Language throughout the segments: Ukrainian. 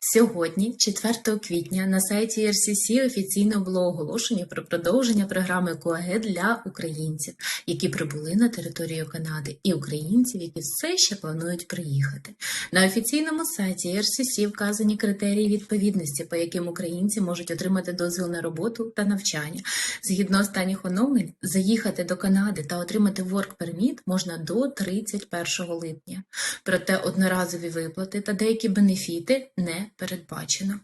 Сьогодні, 4 квітня, на сайті RCC офіційно було оголошення про продовження програми КОАГЕ для українців, які прибули на територію Канади, і українців, які все ще планують приїхати. На офіційному сайті RCC вказані критерії відповідності, по яким українці можуть отримати дозвіл на роботу та навчання. Згідно останніх оновлень, заїхати до Канади та отримати Work Permit можна до 31 липня. Проте одноразові виплати та деякі бенефіти не передбачено.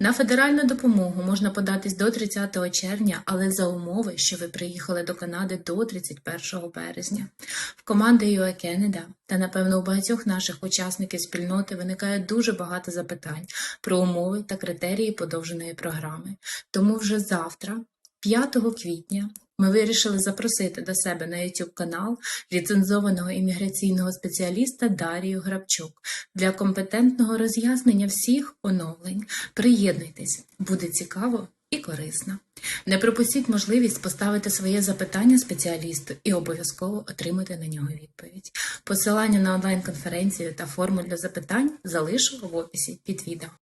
На федеральну допомогу можна податись до 30 червня, але за умови, що ви приїхали до Канади до 31 березня. В команди UA Canada та, напевно, у багатьох наших учасників спільноти виникає дуже багато запитань про умови та критерії подовженої програми. Тому вже завтра, 5 квітня, ми вирішили запросити до себе на YouTube канал ліцензованого імміграційного спеціаліста Дарію Грабчук для компетентного роз'яснення всіх оновлень. Приєднуйтесь, буде цікаво і корисно. Не пропустіть можливість поставити своє запитання спеціалісту і обов'язково отримати на нього відповідь. Посилання на онлайн-конференцію та форму для запитань залишу в описі під відео.